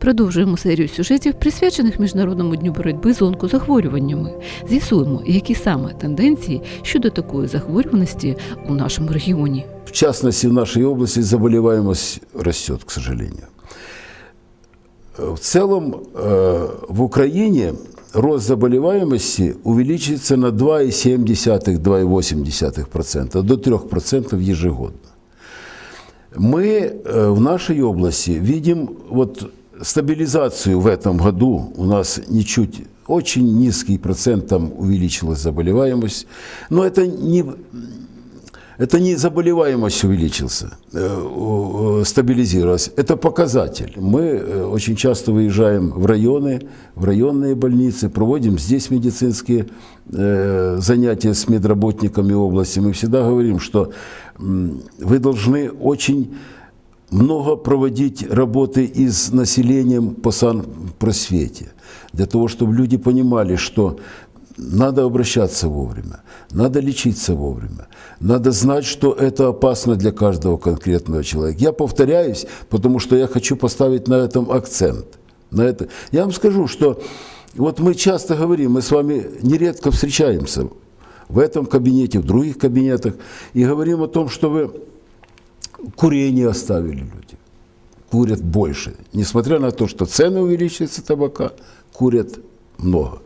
Продовжуємо серію сюжетів, присвячених Міжнародному дню боротьби з онкозахворюваннями. З'ясуємо, які саме тенденції щодо такої захворюваності у нашому регіоні. В частности, в нашей области заболеваемость растет, к сожалению. В целом, э, в Украине рост заболеваемости увеличится на 2,7-2,8% до 3% ежегодно. Мы э, в нашей области видим вот стабилизацию в этом году. У нас ничуть, очень низкий процент там увеличилась заболеваемость. Но это не, это не заболеваемость увеличился, э, стабилизировалась. Это показатель. Мы э, очень часто выезжаем в районы, в районные больницы, проводим здесь медицинские э, занятия с медработниками области. Мы всегда говорим, что вы должны очень много проводить работы и с населением по санпросвете, для того, чтобы люди понимали, что надо обращаться вовремя, надо лечиться вовремя, надо знать, что это опасно для каждого конкретного человека. Я повторяюсь, потому что я хочу поставить на этом акцент. На это. Я вам скажу, что вот мы часто говорим, мы с вами нередко встречаемся в этом кабинете, в других кабинетах, и говорим о том, что вы курение оставили люди. Курят больше. Несмотря на то, что цены увеличиваются табака, курят много.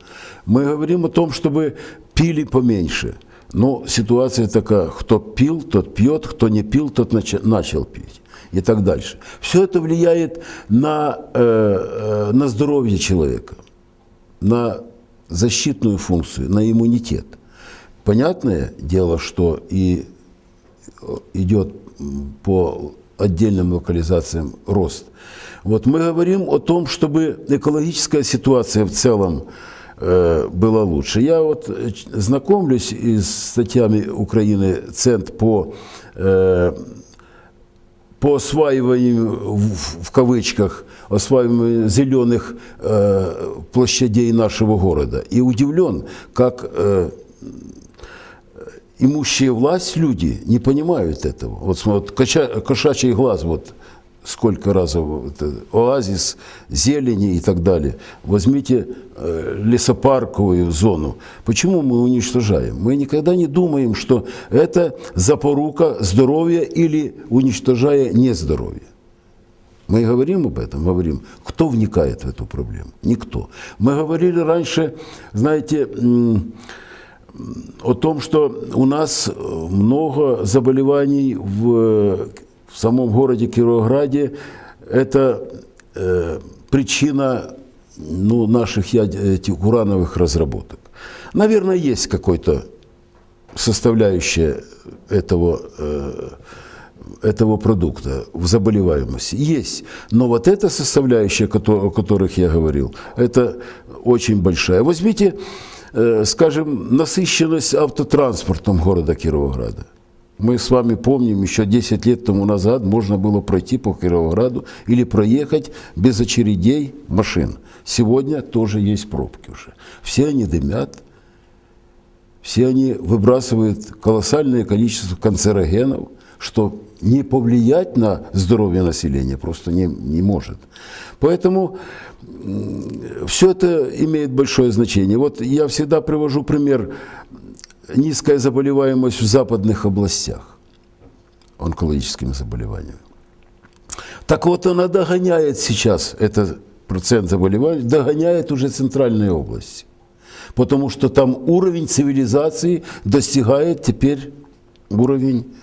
Мы говорим о том, чтобы пили поменьше. Но ситуация такая, кто пил, тот пьет, кто не пил, тот нача- начал пить. И так дальше. Все это влияет на, э, э, на здоровье человека, на защитную функцию, на иммунитет. Понятное дело, что и идет м, по отдельным локализациям рост. Вот мы говорим о том, чтобы экологическая ситуация в целом э, была лучше. Я вот э, знакомлюсь и с статьями Украины Центр по э, по осваиванию, в, в кавычках, осваиванию зеленых э, площадей нашего города. И удивлен, как э, имущие власть люди не понимают этого. Вот, вот кошачий глаз, вот сколько раз вот, э, оазис, зелени и так далее. Возьмите э, лесопарковую зону. Почему мы уничтожаем? Мы никогда не думаем, что это запорука здоровья или уничтожая нездоровье. Мы говорим об этом, говорим, кто вникает в эту проблему? Никто. Мы говорили раньше, знаете, о том, что у нас э, много заболеваний в, в самом городе Кировограде. Это э, причина ну, наших яд- этих урановых разработок. Наверное, есть какой-то составляющая этого, э, этого продукта в заболеваемости. Есть. Но вот эта составляющая, о которых я говорил, это очень большая. Возьмите, э, скажем, насыщенность автотранспортом города Кировограда. Мы с вами помним, еще 10 лет тому назад можно было пройти по Кировограду или проехать без очередей машин. Сегодня тоже есть пробки уже. Все они дымят, все они выбрасывают колоссальное количество канцерогенов, что не повлиять на здоровье населения просто не, не может. Поэтому все это имеет большое значение. Вот я всегда привожу пример низкая заболеваемость в западных областях онкологическими заболеваниями. Так вот, она догоняет сейчас, это процент заболеваний, догоняет уже центральные области. Потому что там уровень цивилизации достигает теперь уровень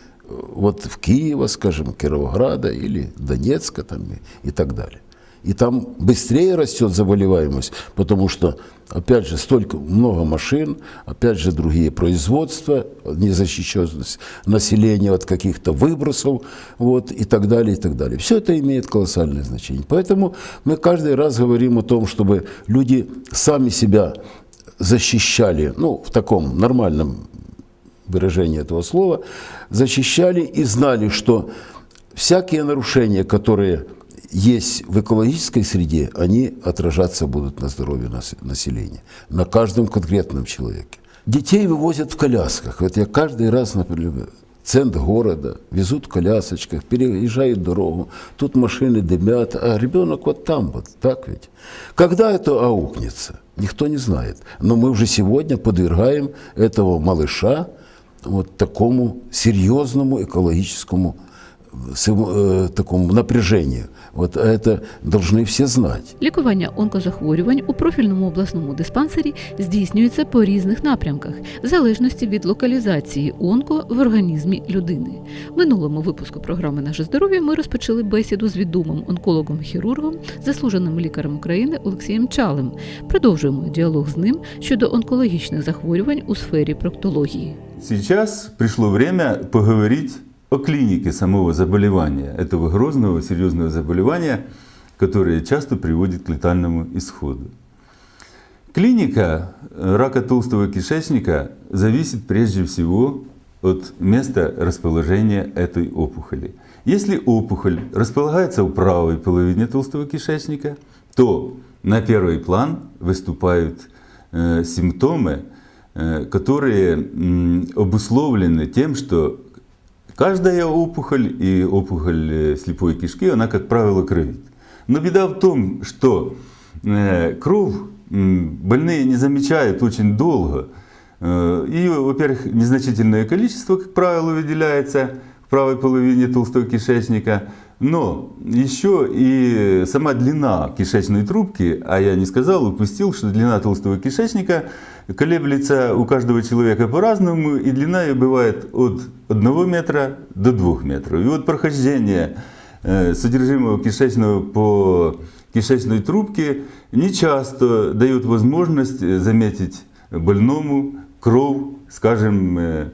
вот в Киева, скажем, Кировограда или Донецка там, и, и так далее. И там быстрее растет заболеваемость, потому что, опять же, столько много машин, опять же, другие производства, незащищенность населения от каких-то выбросов, вот, и так далее, и так далее. Все это имеет колоссальное значение. Поэтому мы каждый раз говорим о том, чтобы люди сами себя защищали, ну, в таком нормальном выражении этого слова, защищали и знали, что всякие нарушения, которые есть в экологической среде, они отражаться будут на здоровье нас- населения, на каждом конкретном человеке. Детей вывозят в колясках. Вот я каждый раз, например, центр города, везут в колясочках, переезжают дорогу, тут машины дымят, а ребенок вот там вот, так ведь? Когда это аукнется? Никто не знает. Но мы уже сегодня подвергаем этого малыша вот такому серьезному экологическому э, такому напряжению. От це повинні всі знати. Лікування онкозахворювань у профільному обласному диспансері здійснюється по різних напрямках, в залежності від локалізації онко в організмі людини. Минулому випуску програми Наше здоров'я ми розпочали бесіду з відомим онкологом-хірургом, заслуженим лікарем України Олексієм Чалем. Продовжуємо діалог з ним щодо онкологічних захворювань у сфері проктології. Сейчас пришло время поговорить о клинике самого заболевания, этого грозного, серьезного заболевания, которое часто приводит к летальному исходу. Клиника рака толстого кишечника зависит прежде всего от места расположения этой опухоли. Если опухоль располагается в правой половине толстого кишечника, то на первый план выступают э, симптомы, которые э, обусловлены тем, что Каждая опухоль и опухоль э, слепой кишки, она, как правило, кровит. Но беда в том, что э, кровь больные не замечают очень долго. Ее, во-первых, незначительное количество, как правило, выделяется в правой половине толстого кишечника. Но еще и сама длина кишечной трубки, а я не сказал, упустил, что длина толстого кишечника колеблется у каждого человека по-разному, и длина ее бывает от 1 метра до 2 метров. И вот прохождение э, содержимого кишечного по кишечной трубке не часто дает возможность заметить больному кровь, скажем, э,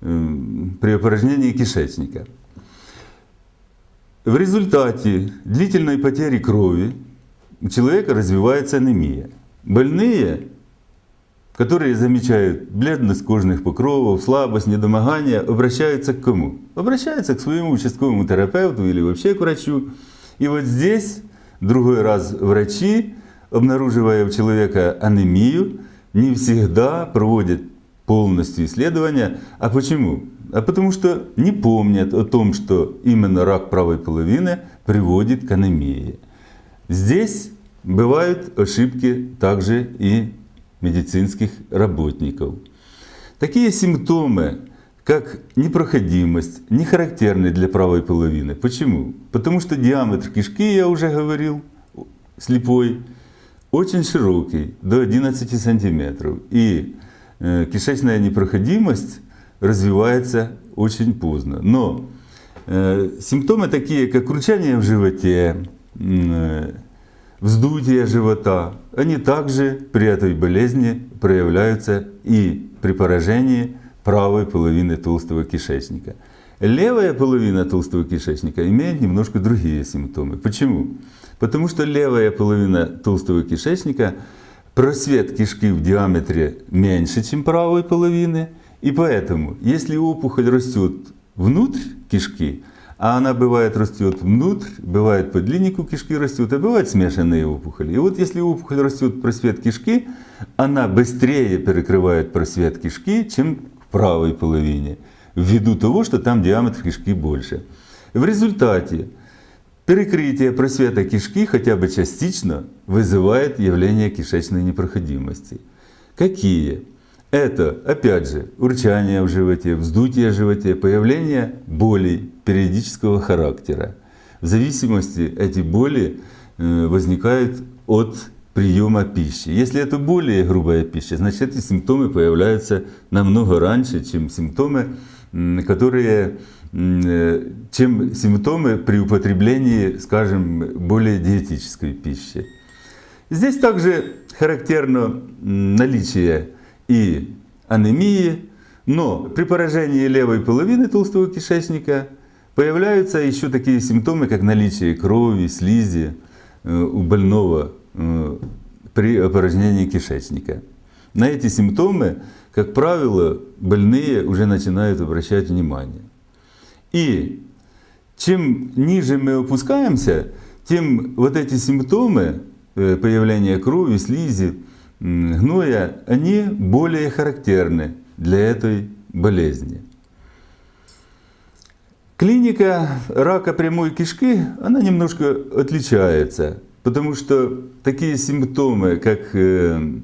э, при упражнении кишечника. В результате длительной потери крови у человека развивается анемия. Больные которые замечают бледность кожных покровов, слабость, недомогание, обращаются к кому? Обращаются к своему участковому терапевту или вообще к врачу. И вот здесь другой раз врачи, обнаруживая у человека анемию, не всегда проводят полностью исследования. А почему? А потому что не помнят о том, что именно рак правой половины приводит к анемии. Здесь бывают ошибки также и медицинских работников. Такие симптомы, как непроходимость, не характерны для правой половины. Почему? Потому что диаметр кишки, я уже говорил, слепой, очень широкий, до 11 сантиметров. И кишечная непроходимость развивается очень поздно. Но э, симптомы такие, как кручание в животе, э, вздутие живота, они также при этой болезни проявляются и при поражении правой половины толстого кишечника. Левая половина толстого кишечника имеет немножко другие симптомы. Почему? Потому что левая половина толстого кишечника, просвет кишки в диаметре меньше, чем правой половины, и поэтому, если опухоль растет внутрь кишки, а она бывает растет внутрь, бывает по длиннику кишки растет, а бывают смешанные опухоли. И вот если опухоль растет просвет кишки, она быстрее перекрывает просвет кишки, чем в правой половине, ввиду того, что там диаметр кишки больше. В результате перекрытие просвета кишки хотя бы частично вызывает явление кишечной непроходимости. Какие? Это, опять же, урчание в животе, вздутие в животе, появление болей периодического характера. В зависимости эти боли э, возникают от приема пищи. Если это более грубая пища, значит эти симптомы появляются намного раньше, чем симптомы, которые чем симптомы при употреблении, скажем, более диетической пищи. Здесь также характерно наличие и анемии, но при поражении левой половины толстого кишечника появляются еще такие симптомы, как наличие крови, слизи э, у больного э, при опорожнении кишечника. На эти симптомы, как правило, больные уже начинают обращать внимание. И чем ниже мы опускаемся, тем вот эти симптомы э, появления крови, слизи, гноя, они более характерны для этой болезни. Клиника рака прямой кишки, она немножко отличается, потому что такие симптомы, как э,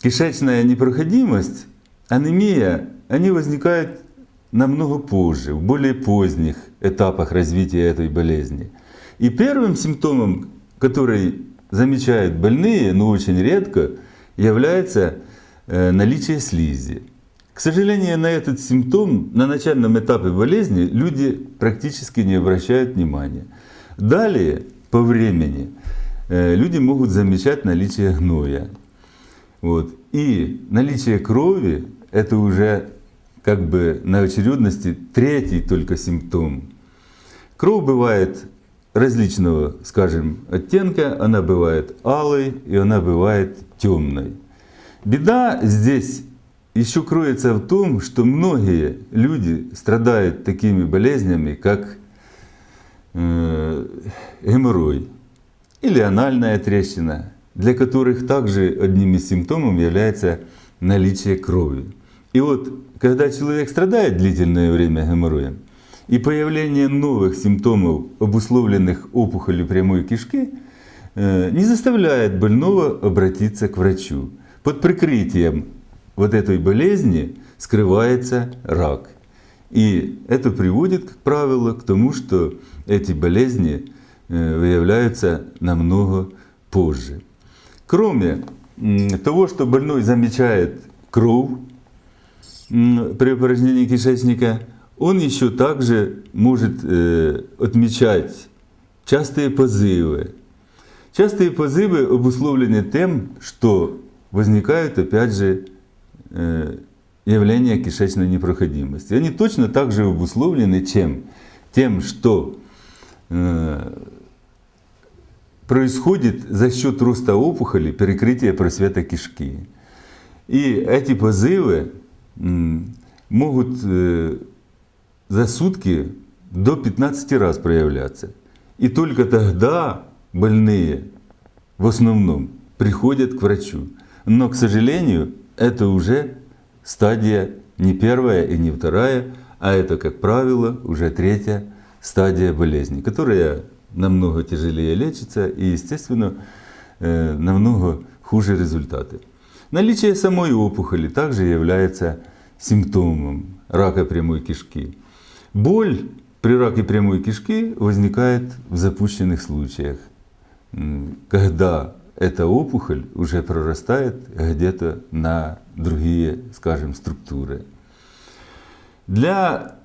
кишечная непроходимость, анемия, они возникают намного позже, в более поздних этапах развития этой болезни. И первым симптомом, который замечают больные, но очень редко, является э, наличие слизи. К сожалению, на этот симптом на начальном этапе болезни люди практически не обращают внимания. Далее, по времени, э, люди могут замечать наличие гноя. Вот. И наличие крови – это уже как бы на очередности третий только симптом. Кровь бывает различного, скажем, оттенка, она бывает алой и она бывает темной. Беда здесь еще кроется в том, что многие люди страдают такими болезнями, как э, геморрой или анальная трещина, для которых также одним из симптомов является наличие крови. И вот, когда человек страдает длительное время геморроем, и появление новых симптомов, обусловленных опухолью прямой кишки, э, не заставляет больного обратиться к врачу. Под прикрытием вот этой болезни скрывается рак. И это приводит, как правило, к тому, что эти болезни э, выявляются намного позже. Кроме того, что больной замечает кровь при упражнении кишечника, он еще также может э, отмечать частые позывы. Частые позывы обусловлены тем, что возникают, опять же, э, явления кишечной непроходимости. Они точно так же обусловлены чем? Тем, что э, происходит за счет роста опухоли перекрытие просвета кишки. И эти позывы могут э, за сутки до 15 раз проявляться. И только тогда больные в основном приходят к врачу. Но, к сожалению, это уже стадия не первая и не вторая, а это, как правило, уже третья стадия болезни, которая намного тяжелее лечится и, естественно, э, намного хуже результаты. Наличие самой опухоли также является симптомом рака прямой кишки. Боль при раке прямой кишки возникает в запущенных случаях, когда эта опухоль уже прорастает где-то на другие, скажем, структуры. Для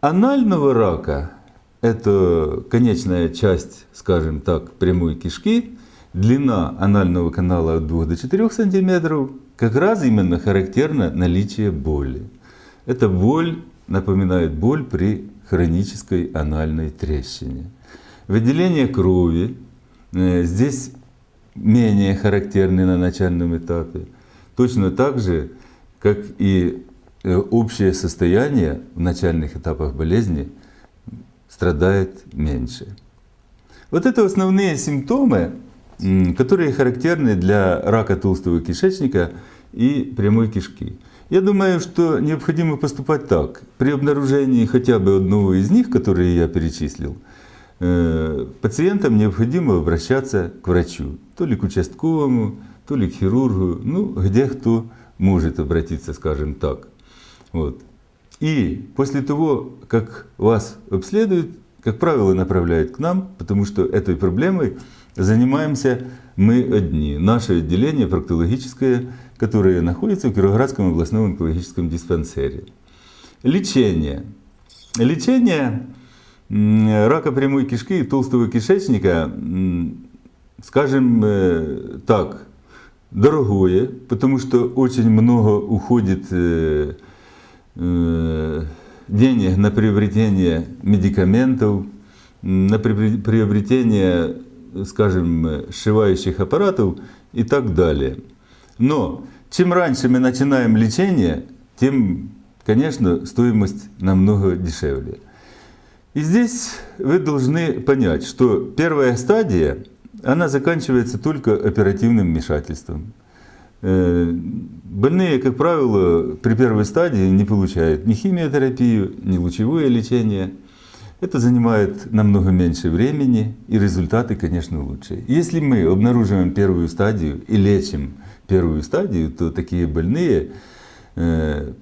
анального рака, это конечная часть, скажем так, прямой кишки, длина анального канала от 2 до 4 см, как раз именно характерно наличие боли. Эта боль напоминает боль при хронической анальной трещине. Выделение крови э, здесь менее характерны на начальном этапе. Точно так же, как и э, общее состояние в начальных этапах болезни страдает меньше. Вот это основные симптомы, которые характерны для рака толстого кишечника и прямой кишки. Я думаю, что необходимо поступать так. При обнаружении хотя бы одного из них, которые я перечислил, э, пациентам необходимо обращаться к врачу, то ли к участковому, то ли к хирургу, ну, где кто может обратиться, скажем так. Вот. И после того, как вас обследуют, как правило, направляют к нам, потому что этой проблемой занимаемся мы одни. Наше отделение проктологическое, которое находится в Кировоградском областном онкологическом диспансере. Лечение. Лечение рака прямой кишки и толстого кишечника, скажем э, так, дорогое, потому что очень много уходит э, э, денег на приобретение медикаментов, на приобретение, скажем, сшивающих аппаратов и так далее. Но чем раньше мы начинаем лечение, тем, конечно, стоимость намного дешевле. И здесь вы должны понять, что первая стадия, она заканчивается только оперативным вмешательством. Э, Больные, как правило, при первой стадии не получают ни химиотерапию, ни лучевое лечение. Это занимает намного меньше времени, и результаты, конечно, лучше. Если мы обнаруживаем первую стадию и лечим первую стадию, то такие больные э,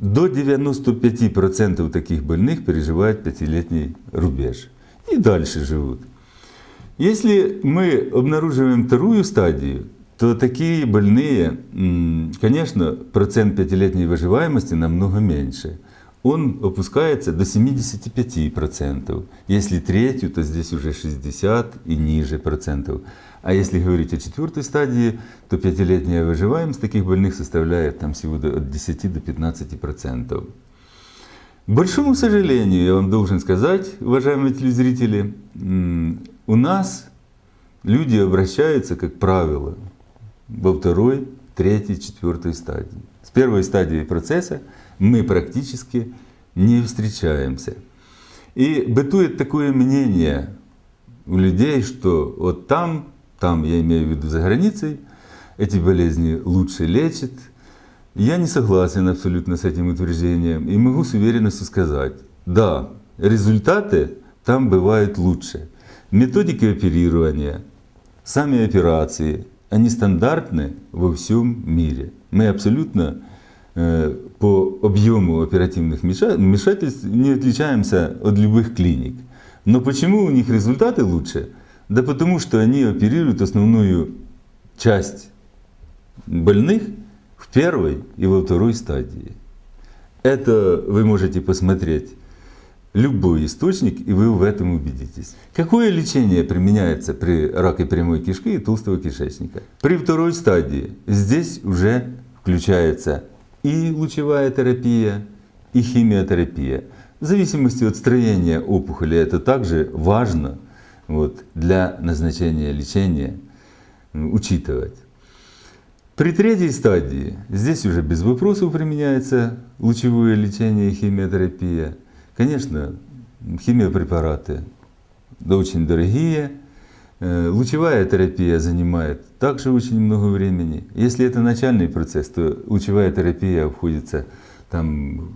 до 95% таких больных переживают пятилетний рубеж и дальше живут. Если мы обнаруживаем вторую стадию, то такие больные, конечно, процент пятилетней выживаемости намного меньше. Он опускается до 75%. Если третью, то здесь уже 60 и ниже процентов. А если говорить о четвертой стадии, то пятилетняя выживаемость таких больных составляет там всего от 10 до 15 процентов. Большому сожалению, я вам должен сказать, уважаемые телезрители, у нас люди обращаются, как правило, во второй, третьей, четвертой стадии. С первой стадии процесса мы практически не встречаемся. И бытует такое мнение у людей, что вот там, там, я имею в виду за границей, эти болезни лучше лечат. Я не согласен абсолютно с этим утверждением и могу с уверенностью сказать, да, результаты там бывают лучше. Методики оперирования, сами операции, они стандартны во всем мире. Мы абсолютно э, по объему оперативных вмеша- вмешательств не отличаемся от любых клиник. Но почему у них результаты лучше? Да потому что они оперируют основную часть больных в первой и во второй стадии. Это вы можете посмотреть любой источник, и вы в этом убедитесь. Какое лечение применяется при раке прямой кишки и толстого кишечника? При второй стадии здесь уже включается и лучевая терапия, и химиотерапия. В зависимости от строения опухоли это также важно вот, для назначения лечения учитывать. При третьей стадии здесь уже без вопросов применяется лучевое лечение и химиотерапия. Конечно, химиопрепараты да, очень дорогие. Э, Лучевая терапия занимает также очень много времени. Если это начальный процесс, то лучевая терапия обходится там,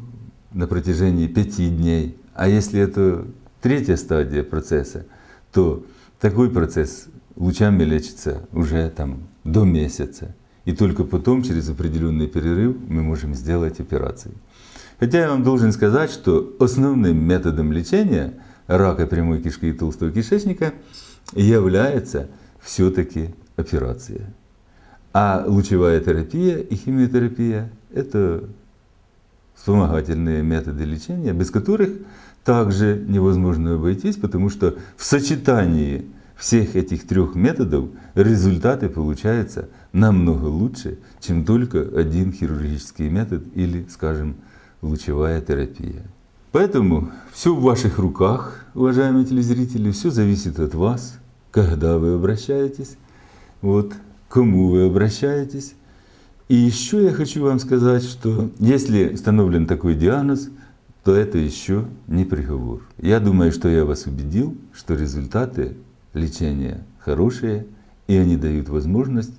на протяжении пяти дней. А если это третья стадия процесса, то такой процесс лучами лечится уже там, до месяца. И только потом, через определенный перерыв, мы можем сделать операции. Хотя я вам должен сказать, что основным методом лечения рака прямой кишки и толстого кишечника является все-таки операция. А лучевая терапия и химиотерапия – это вспомогательные методы лечения, без которых также невозможно обойтись, потому что в сочетании всех этих трех методов результаты получаются намного лучше, чем только один хирургический метод или, скажем, лучевая терапия. Поэтому все в ваших руках, уважаемые телезрители, все зависит от вас, когда вы обращаетесь, вот, кому вы обращаетесь. И еще я хочу вам сказать, что если установлен такой диагноз, то это еще не приговор. Я думаю, что я вас убедил, что результаты лечения хорошие, и они дают возможность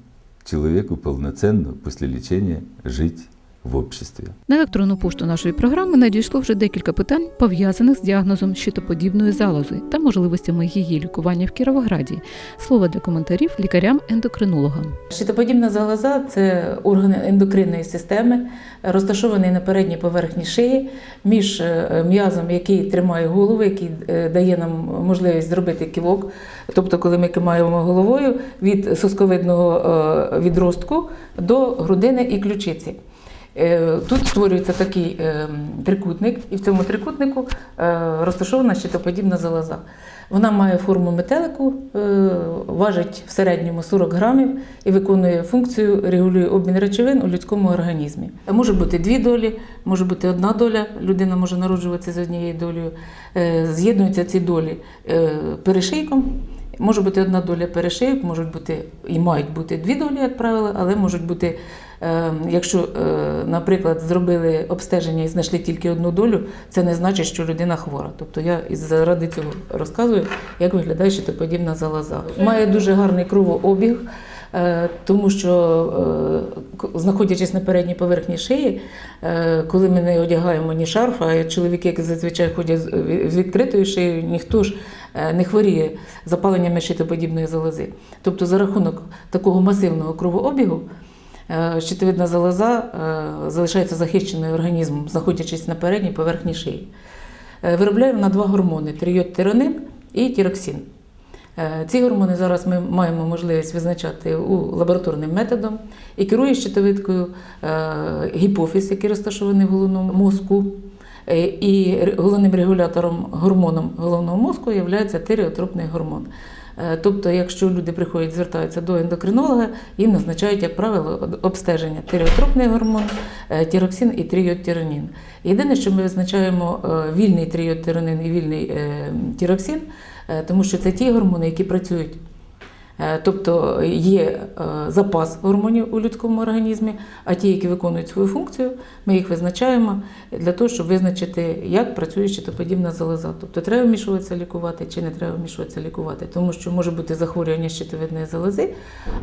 человеку полноценно после лечения жить в обществе. На електронну пошту нашої програми надійшло вже декілька питань, пов'язаних з діагнозом щитоподібної залози та можливостями її лікування в Кіровограді. Слово для коментарів лікарям-ендокринологам. Щитоподібна залоза це орган ендокринної системи, розташований на передній поверхні шиї між е, м'язом, який тримає голову, який е, дає нам можливість зробити ківок. Тобто, коли ми кимаємо головою від сосковидного е, відростку до грудини і ключиці. Е, Тут створюється такий е, трикутник, і в цьому трикутнику е, розташована щитоподібна залоза. Вона має форму метелику, важить в середньому 40 грамів і виконує функцію, регулює обмін речовин у людському організмі. Може бути дві долі, може бути одна доля, людина може народжуватися з однією долею. З'єднуються ці долі перешийком. Може бути одна доля перешийок, можуть бути і мають бути дві долі, як правило, але можуть бути, якщо, е, наприклад, зробили обстеження і знайшли тільки одну долю, це не значить, що людина хвора. Тобто я заради цього розказую, як виглядає щитоподібна залоза. Має дуже гарний кровообіг. Е, Тому що, е, знаходячись на передній поверхні шиї, е, коли ми не одягаємо ні шарф, а чоловіки, які зазвичай ходять з відкритою шиєю, ніхто ж е, не хворіє запаленням щитоподібної залози. Тобто за рахунок такого масивного кровообігу е, щитовидна залоза е, залишається захищеною організмом, знаходячись на передній поверхні шиї. Е, Виробляє вона два гормони трийодтиронин і тіроксин. Е, Ці гормони зараз ми маємо можливість визначати у лабораторним методом і керує щитовидкою е, гіпофіз, який розташований в головному мозку. Е, І головним регулятором гормоном головного мозку є тиреотропний гормон. Е, Тобто, якщо люди приходять, звертаються до ендокринолога, їм назначають, як правило, обстеження тиреотропний гормон, е, тіроксин і тріотиронін. Єдине, що ми визначаємо е, вільний тріотиронин і вільний тіроксин, тому що це ті гормони, які працюють. Е, Тобто є е, запас гормонів у людському організмі, а ті, які виконують свою функцію, ми їх визначаємо для того, щоб визначити, як працює щитоподібна залоза. Тобто треба вмішуватися лікувати чи не треба вмішуватися лікувати, тому що може бути захворювання щитовидної залози,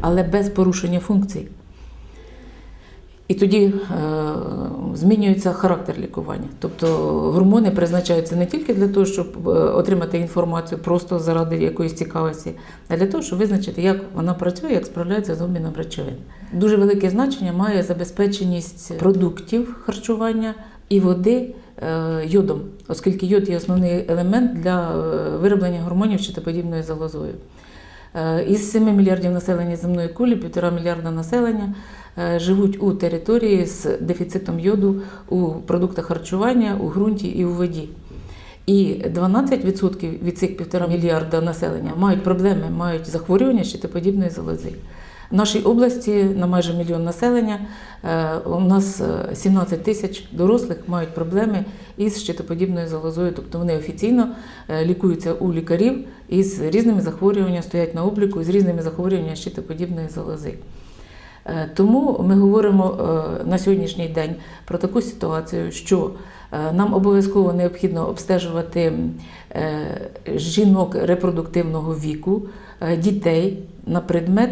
але без порушення функцій. І тоді е, змінюється характер лікування. Тобто гормони призначаються не тільки для того, щоб е, отримати інформацію просто заради якоїсь цікавості, а для того, щоб визначити, як вона працює, як справляється з обміном речовин. Дуже велике значення має забезпеченість продуктів харчування і води е, йодом, оскільки йод є основний елемент для вироблення гормонів щитоподібною залозою. Е, Із 7 мільярдів населення земної кулі, 1,5 мільярда населення живуть у території з дефіцитом йоду у продуктах харчування, у ґрунті і у воді. І 12% від цих 1,5 мільярда населення мають проблеми, мають захворювання щитоподібної залози. В нашій області на майже мільйон населення е, у нас е, 17 тисяч дорослих мають проблеми із щитоподібною залозою, тобто вони офіційно е, лікуються у лікарів із різними захворюваннями, стоять на обліку з різними захворюваннями щитоподібної залози. Е, Тому ми говоримо е, на сьогоднішній день про таку ситуацію, що е, нам обов'язково необхідно обстежувати жінок репродуктивного віку, дітей на предмет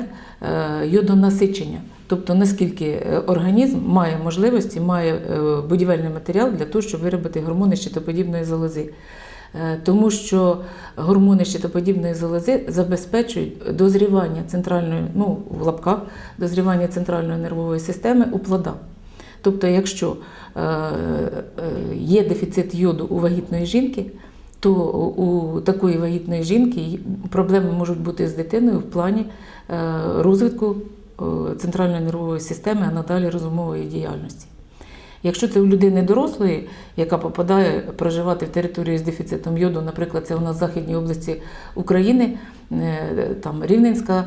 йодонасичення. Тобто наскільки організм має можливості, має будівельний матеріал для того, щоб виробити гормони щитоподібної залози. Е, Тому що гормони щитоподібної залози забезпечують дозрівання центральної, ну в лапках, дозрівання центральної нервової системи у плода. Тобто, якщо е, е, є дефіцит йоду у вагітної жінки, то у такої вагітної жінки проблеми можуть бути з дитиною в плані розвитку центральної нервової системи, а надалі розумової діяльності. Якщо це у людини дорослої, яка попадає проживати в територію з дефіцитом йоду, наприклад, це у нас в Західній області України, е, там Рівненська,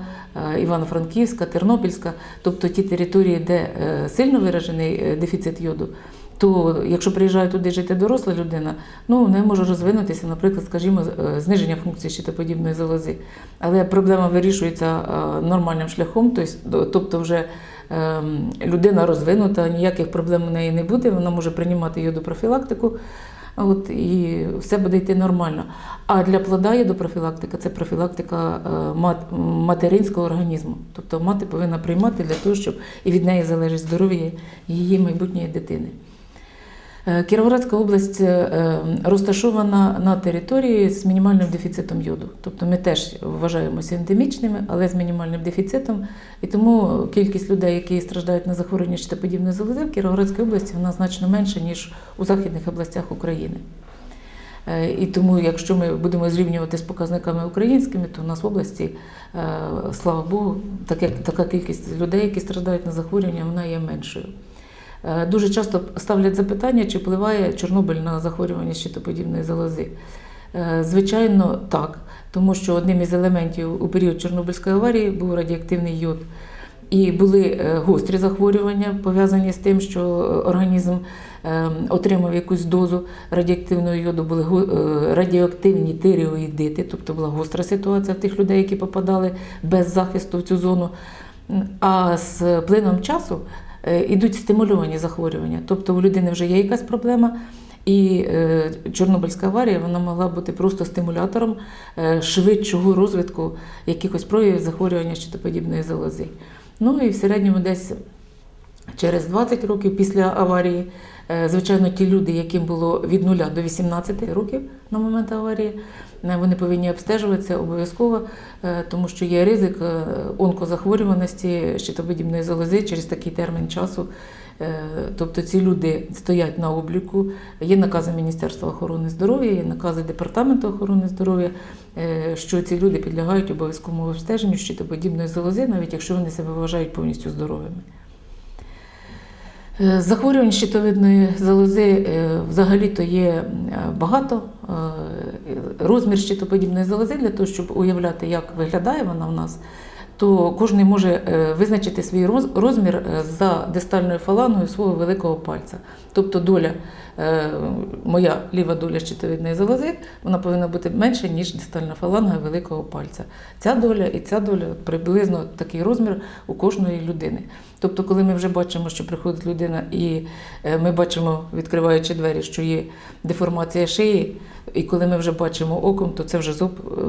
е, Івано-Франківська, Тернопільська, тобто ті території, де е, сильно виражений дефіцит йоду, то якщо приїжджає туди жити доросла людина, ну не може розвинутися, наприклад, скажімо, зниження функції щитоподібної залози. Але проблема вирішується нормальним шляхом, тобто- вже людина розвинута, ніяких проблем у неї не буде, вона може приймати йодопрофілактику. От, і все буде йти нормально. А для плода йодопрофілактика це профілактика е, мат- материнського організму. Тобто мати повинна приймати для того, щоб і від неї залежить здоров'я її майбутньої дитини. Е, Кіровоградська область е, розташована на території з мінімальним дефіцитом йоду. Тобто ми теж вважаємося ендемічними, але з мінімальним дефіцитом. І тому кількість людей, які страждають на захворювання щитоподібної залози в Кіровоградській області, вона значно менша, ніж у західних областях України. Е, І тому, якщо ми будемо зрівнювати з показниками українськими, то у нас в області, е, слава Богу, така кількість людей, які страждають на захворювання, вона є меншою. Е, Дуже часто ставлять запитання, чи впливає Чорнобиль на захворювання щитоподібної залози. Е, Звичайно, так, тому що одним із елементів у період Чорнобильської аварії був радіоактивний йод. І були е, гострі захворювання, пов'язані з тим, що організм отримав якусь дозу радіоактивного йоду, були радіоактивні тиреоїдити, тобто була гостра ситуація в тих людей, які попадали без захисту в цю зону. А з плином часу е, ідуть стимульовані захворювання. Тобто у людини вже є якась проблема, І е, Чорнобильська аварія вона могла бути просто стимулятором е, швидшого розвитку якихось проявів захворювання щитоподібної залози. Ну і в середньому десь через 20 років після аварії, е, звичайно, ті люди, яким було від 0 до 18 років на момент аварії, е, вони повинні обстежуватися обов'язково, е, тому що є ризик е, онкозахворюваності щитоподібної залози через такий термін часу. Е, Тобто ці люди стоять на обліку, є накази Міністерства охорони здоров'я, є накази Департаменту охорони здоров'я, що ці люди підлягають обов'язковому обстеженню щитоподібної залози, навіть якщо вони себе вважають повністю здоровими. Захворювань щитовидної залози взагалі-то є багато. Розмір щитоподібної залози для того, щоб уявляти, як виглядає вона в нас, то кожен може е, визначити свій розмір е, за дистальною фалангою свого великого пальця. Тобто доля, е, моя ліва доля щитовидної залози, вона повинна бути менше, ніж дистальна фаланга великого пальця. Ця доля і ця доля приблизно такий розмір у кожної людини. Тобто, коли ми вже бачимо, що приходить людина, і ми бачимо, відкриваючи двері, що є деформація шиї, і коли ми вже бачимо оком, то це вже зуб е,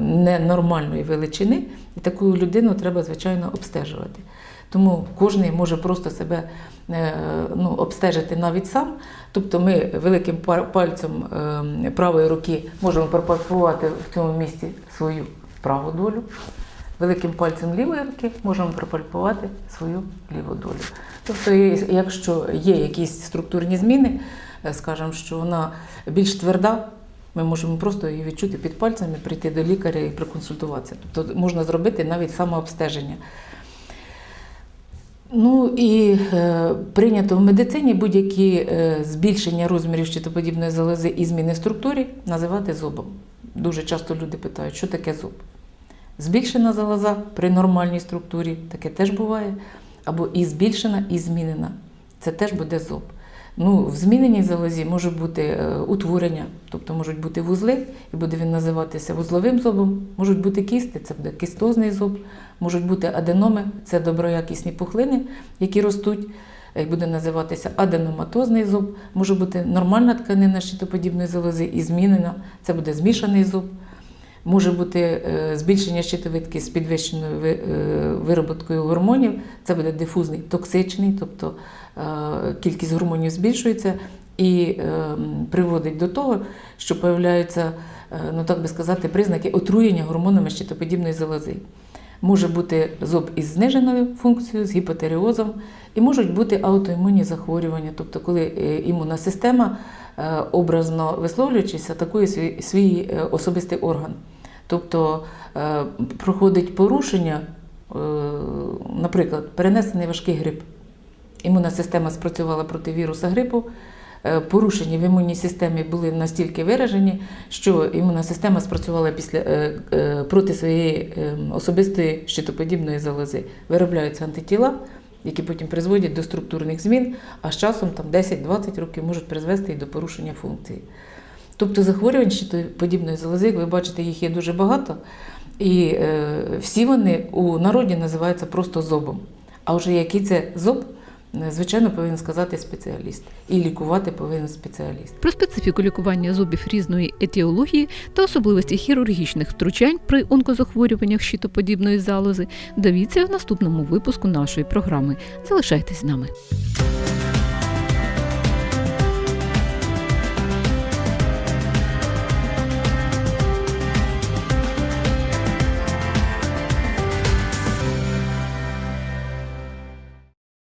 ненормальної величини, і таку людину треба, звичайно, обстежувати. Тому кожен може просто себе е, ну, обстежити навіть сам. Тобто ми великим пальцем е, правої руки можемо пропаркувати в цьому місці свою праву долю. Великим пальцем лівої руки можемо пропальпувати свою ліву долю. Тобто, якщо є якісь структурні зміни, е, скажімо, що вона більш тверда, ми можемо просто її відчути під пальцями, прийти до лікаря і проконсультуватися. Тобто можна зробити навіть самообстеження. Ну і е, прийнято в медицині будь-які е, збільшення розмірів щитоподібної залози і зміни структурі називати зубом. Дуже часто люди питають, що таке зуб. Збільшена залоза при нормальній структурі, таке теж буває, або і збільшена, і змінена. Це теж буде зуб. Ну, в зміненій залозі може бути е, утворення, тобто можуть бути вузли, і буде він називатися вузловим зубом, можуть бути кісти, це буде кістозний зуб, можуть бути аденоми, це доброякісні пухлини, які ростуть, і буде називатися аденоматозний зуб, може бути нормальна тканина щитоподібної залози і змінена, це буде змішаний зуб. Може бути е, збільшення щитовидки з підвищеною е, вироботкою гормонів, це буде дифузний, токсичний, тобто е, кількість гормонів збільшується і приводить до того, що появляються, е, ну так би сказати, признаки отруєння гормонами щитоподібної залози. Може бути зоб із зниженою функцією, з гіпотереозом, і можуть бути аутоімунні захворювання, тобто коли імунна система, образно висловлюючись, атакує свій, особистий орган. Тобто е, проходить порушення, е, наприклад, перенесений важкий грип. Імунна система спрацювала проти віруса грипу. е, Порушення в імунній системі були настільки виражені, що імунна система спрацювала після, проти своєї е, особистої щитоподібної залози. Виробляються антитіла, які потім призводять до структурних змін, а з часом там 10-20 років можуть призвести і до порушення функції. Тобто захворювань щитоподібної залози, як ви бачите, їх є дуже багато, і е, всі вони у народі називаються просто зобом. А вже який це зоб, е, звичайно, повинен сказати спеціаліст. І лікувати повинен спеціаліст. Про специфіку лікування зубів різної етіології та особливості хірургічних втручань при онкозахворюваннях щитоподібної залози дивіться в наступному випуску нашої програми. Залишайтесь з нами.